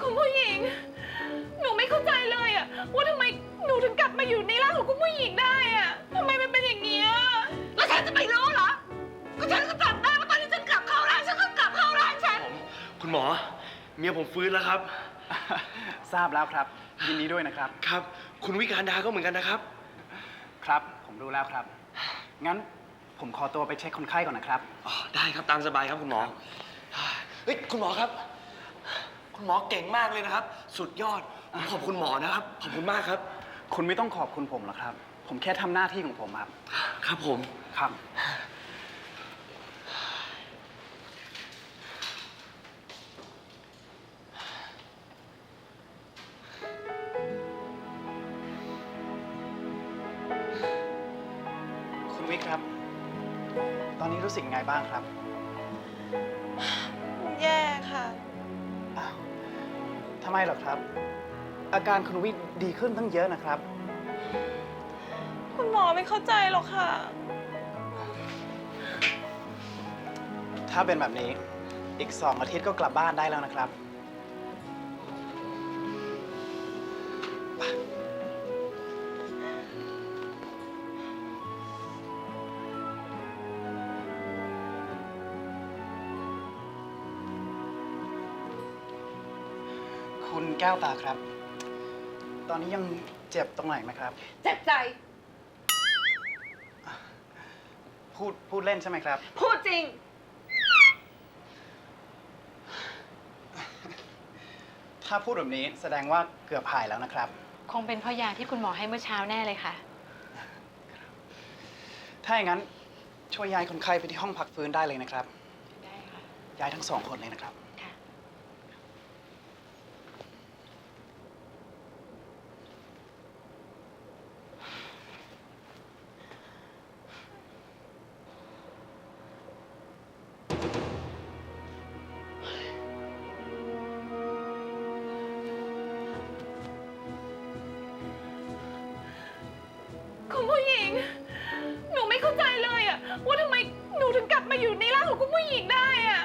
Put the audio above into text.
คุณผู้หญิง หนูไม่เข้าใจเลยอะว่าทำไมหนูถึงกลับมาอยู่ในร่างของคุณผู้หญิงได้อะทำไมมันเป็นอย่างเงี้ยแล้วฉันจะไปรู้เหรอ ก็ฉันก็จำได้ว่าตอนที่ฉันกลับเข้าร่างฉันก็กลับเข้าร่างฉัน คุณหมอ เมียผมฟื้นแล้วครับ ทราบแล้วครับยินดีด้วยนะครับ ครับ คุณวิการดาก็เหมือนกันนะครับ ครับ ผมรู้แล้วครับ งั้นผมขอตัวไปเช็คคนไข้ก่อนนะครับ อ๋อได้ครับตามสบายครับคุณหมอ เฮ้ยคุณหมอครับ คุณหมอเก่งมากเลยนะครับ สุดยอดผมขอบคุณหมอนะครับ ขอบคุณมากครับ คุณไม่ต้องขอบคุณผมหรอกครับ ผมแค่ทำหน้าที่ของผมครับ ครับผม ครับ คุณวิกครับ ตอนนี้รู้สึกยังไงบ้างครับ แย่ค่ะอ้าว ทำไมเหรอครับ อาการคุณวิดีขึ้นตั้งเยอะนะครับ คุณหมอไม่เข้าใจหรอกค่ะ ถ้าเป็นแบบนี้อีกสองอาทิตย์ก็กลับบ้านได้แล้วนะครับ คุณแก้วตาครับ ตอนนี้ยังเจ็บตรงไหนไหมครับ เจ็บใจ พูดพูดเล่นใช่ไหมครับ พูดจริง ถ้าพูดแบบนี้แสดงว่าเกือบหายแล้วนะครับ คงเป็นเพราะยาที่คุณหมอให้เมื่อเช้าแน่เลยค่ะ ถ้าอย่างนั้นช่วยย้ายคนไข้ไปที่ห้องพักฟื้นได้เลยนะครับ ได้ค่ะ ย้ายทั้งสองคนเลยนะครับ คุณผู้หญิง หนูไม่เข้าใจเลยอะว่าทำไมหนูถึงกลับมาอยู่ในร่างของคุณผู้หญิงได้อะ